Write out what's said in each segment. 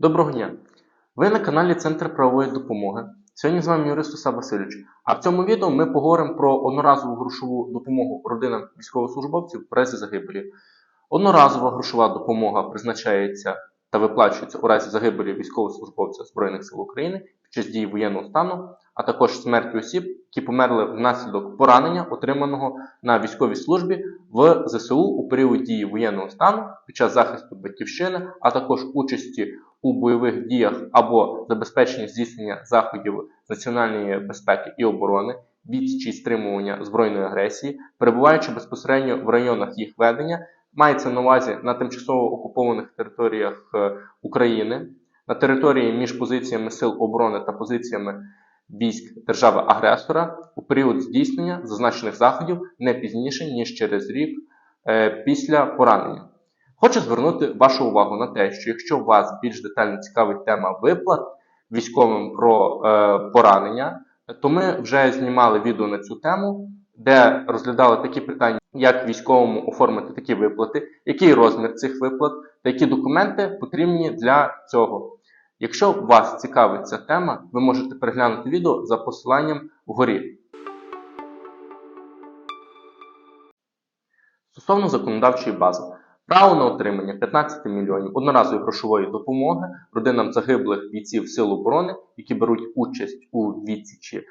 Доброго дня! Ви на каналі Центр правової допомоги. Сьогодні з вами юрист Остап Васильович. А в цьому відео ми поговоримо про одноразову грошову допомогу родинам військовослужбовців в разі загибелі. Одноразова грошова допомога призначається та виплачується у разі загибелі військовослужбовця Збройних сил України під час дії воєнного стану, а також смерті осіб, які померли внаслідок поранення, отриманого на військовій службі в ЗСУ у період дії воєнного стану під час захисту батьківщини, а також участі у бойових діях або забезпечення здійснення заходів національної безпеки і оборони, відсічі стримування збройної агресії, перебуваючи безпосередньо в районах їх ведення, мається на увазі на тимчасово окупованих територіях е, України, на території між позиціями сил оборони та позиціями військ держави-агресора у період здійснення зазначених заходів не пізніше ніж через рік е, після поранення. Хочу звернути вашу увагу на те, що якщо вас більш детально цікавить тема виплат військовим про е, поранення, то ми вже знімали відео на цю тему, де розглядали такі питання, як військовому оформити такі виплати, який розмір цих виплат та які документи потрібні для цього. Якщо вас цікавить ця тема, ви можете переглянути відео за посиланням вгорі. Стосовно законодавчої бази, право на отримання 15 мільйонів одноразової грошової допомоги родинам загиблих бійців Сил оборони, які беруть участь у відсічі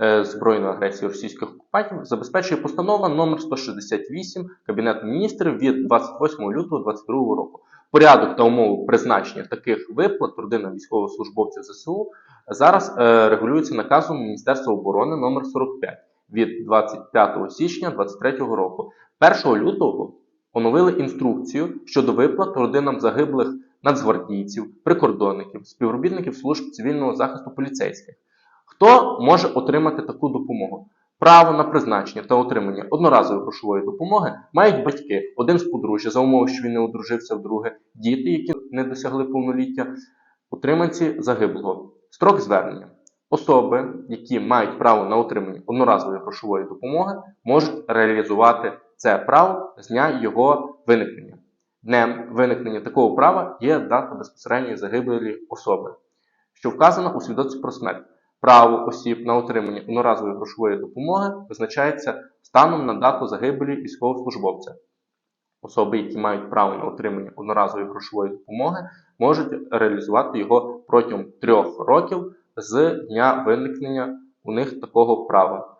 е, збройної агресії російських окупантів, забезпечує постанова номер 168 Кабінету міністрів від 28 лютого 2022 року. Порядок та умови призначення таких виплат родинам військовослужбовців ЗСУ зараз е, регулюються наказом Міністерства оборони номер 45 від 25 січня 2023 року. 1 лютого оновили інструкцію щодо виплат родинам загиблих нацгвардійців, прикордонників, співробітників служб цивільного захисту поліцейських. Хто може отримати таку допомогу? Право на призначення та отримання одноразової грошової допомоги мають батьки, один з подружжя, за умови, що він не одружився вдруге, діти, які не досягли повноліття, утриманці загиблого. Строк звернення. Особи, які мають право на отримання одноразової грошової допомоги, можуть реалізувати це право з дня його виникнення. Днем виникнення такого права є дата безпосередньої загибелі особи, що вказана у свідоцтві про смерть. Право осіб на отримання одноразової грошової допомоги визначається станом на дату загибелі військовослужбовця. Особи, які мають право на отримання одноразової грошової допомоги, можуть реалізувати його протягом трьох років з дня виникнення у них такого права.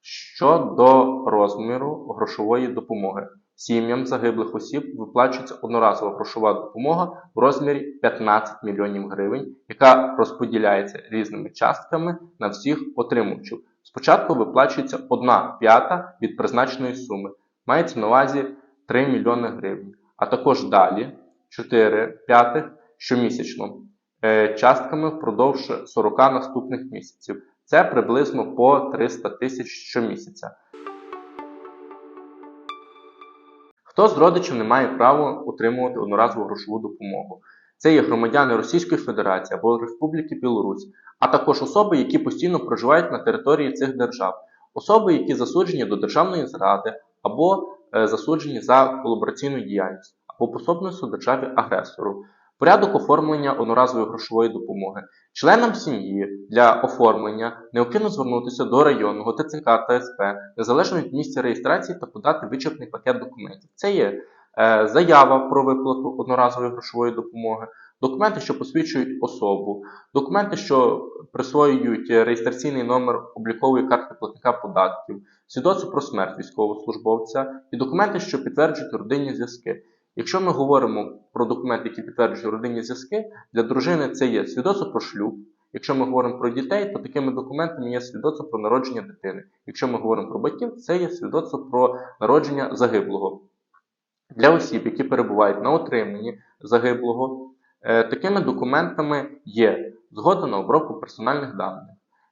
Щодо розміру грошової допомоги, сім'ям загиблих осіб виплачується одноразова грошова допомога в розмірі 15 мільйонів гривень, яка розподіляється різними частками на всіх отримувачів. Спочатку виплачується 1 п'ята від призначеної суми, мається на увазі 3 мільйони гривень, а також далі 4 п'ятих щомісячно е, частками впродовж 40 наступних місяців. Це приблизно по 300 тисяч щомісяця. Хто з родичів не має права отримувати одноразову грошову допомогу? Це є громадяни Російської Федерації або Республіки Білорусь, а також особи, які постійно проживають на території цих держав, особи, які засуджені до державної зради або е, засуджені за колабораційну діяльність або пособництво державі агресору. Порядок оформлення одноразової грошової допомоги. Членам сім'ї для оформлення необхідно звернутися до районного ТЦК та СП, незалежно від місця реєстрації та подати вичерпний пакет документів. Це є е, заява про виплату одноразової грошової допомоги, документи, що посвідчують особу, документи, що присвоюють реєстраційний номер облікової карти платника податків, свідоцтво про смерть військовослужбовця і документи, що підтверджують родинні зв'язки. Якщо ми говоримо про документи, які підтверджують родинні зв'язки, для дружини це є свідоцтво про шлюб. Якщо ми говоримо про дітей, то такими документами є свідоцтво про народження дитини. Якщо ми говоримо про батьків, це є свідоцтво про народження загиблого. Для осіб, які перебувають на отриманні загиблого, е, такими документами є згода на обробку персональних даних,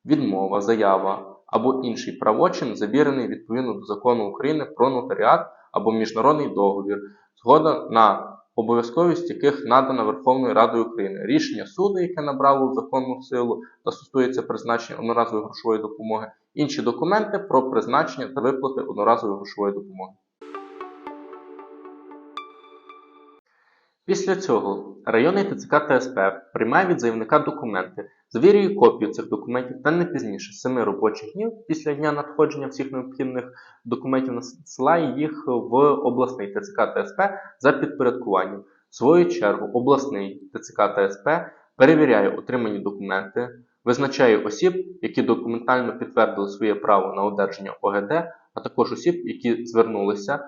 відмова, заява або інший правочин, завірений відповідно до закону України про нотаріат або міжнародний договір, згода на обов'язковість яких надана Верховною Радою України, рішення суду, яке набрало законну силу та стосується призначення одноразової грошової допомоги, інші документи про призначення та виплати одноразової грошової допомоги. Після цього Районний ТЦК ТСП приймає від заявника документи, завірює копію цих документів та не пізніше 7 робочих днів після дня надходження всіх необхідних документів надсилає їх в обласний ТЦК ТСП за підпорядкуванням. В свою чергу, обласний ТЦК ТСП перевіряє отримані документи, визначає осіб, які документально підтвердили своє право на одержання ОГД, а також осіб, які звернулися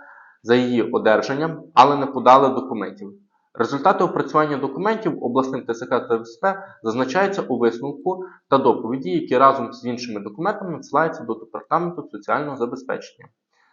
за її одержанням, але не подали документів. Результати опрацювання документів обласним ТСК та СП зазначаються у висновку та доповіді, які разом з іншими документами надсилаються до департаменту соціального забезпечення.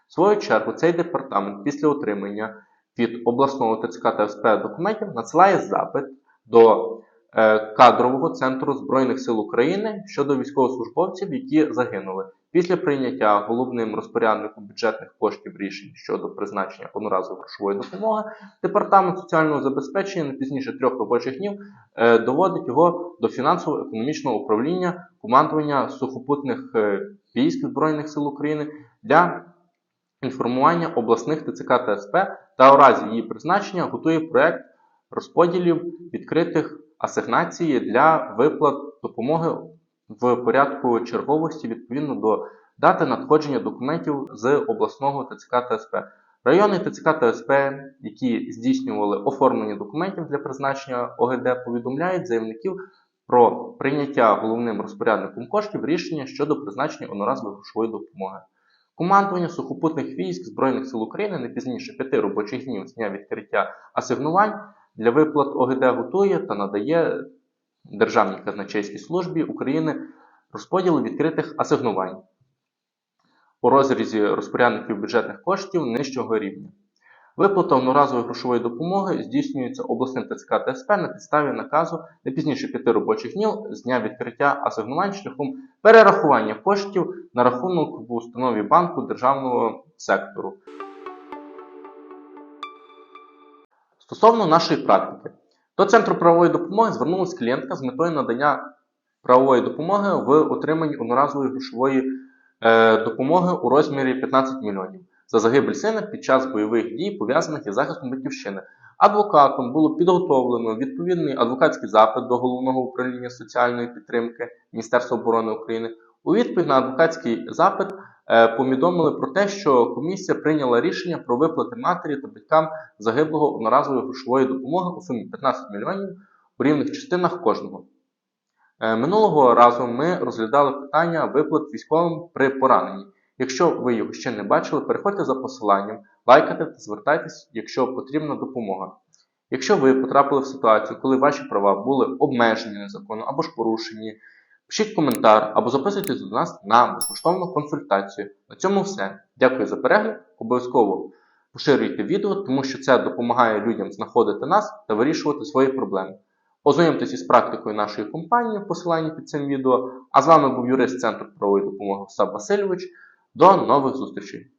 В свою чергу, цей департамент після отримання від обласного ТЦК та СП документів надсилає запит до е, кадрового центру Збройних сил України щодо військовослужбовців, які загинули. Після прийняття головним розпорядником бюджетних коштів рішень щодо призначення одноразової грошової допомоги, департамент соціального забезпечення не пізніше трьох робочих днів е, доводить його до фінансово-економічного управління командування сухопутних е, військ Збройних сил України для інформування обласних ТЦК та СП та у разі її призначення готує проект розподілів відкритих асигнацій для виплат допомоги в порядку черговості відповідно до дати надходження документів з обласного ТЦК та СП. Районний ТЦК та СП, які здійснювали оформлення документів для призначення ОГД, повідомляють заявників про прийняття головним розпорядником коштів рішення щодо призначення одноразової грошової допомоги. Командування сухопутних військ Збройних сил України не пізніше п'яти робочих днів з дня відкриття асигнувань для виплат ОГД готує та надає Державній казначейській службі України розподіл відкритих асигнувань у розрізі розпорядників бюджетних коштів нижчого рівня. Виплата одноразової грошової допомоги здійснюється обласним ТЦК та СП на підставі наказу не пізніше п'яти робочих днів з дня відкриття асигнувань шляхом перерахування коштів на рахунок в установі банку державного сектору. Стосовно нашої практики, до Центру правової допомоги звернулася клієнтка з метою надання правової допомоги в отриманні одноразової грошової е, допомоги у розмірі 15 мільйонів за загибель сина під час бойових дій, пов'язаних із захистом батьківщини. Адвокатом було підготовлено відповідний адвокатський запит до головного управління соціальної підтримки Міністерства оборони України. У відповідь на адвокатський запит повідомили про те, що комісія прийняла рішення про виплати матері та батькам загиблого одноразової грошової допомоги у сумі 15 мільйонів у рівних частинах кожного. Е, Минулого разу ми розглядали питання виплат військовим при пораненні. Якщо ви його ще не бачили, переходьте за посиланням, лайкайте та звертайтесь, якщо потрібна допомога. Якщо ви потрапили в ситуацію, коли ваші права були обмежені незаконно або ж порушені, пишіть коментар або записуйтесь до нас на безкоштовну консультацію. На цьому все. Дякую за перегляд. Обов'язково поширюйте відео, тому що це допомагає людям знаходити нас та вирішувати свої проблеми. Ознайомтесь із практикою нашої компанії в посиланні під цим відео. А з вами був юрист Центру правової допомоги Остап Васильович. До нових зустрічей!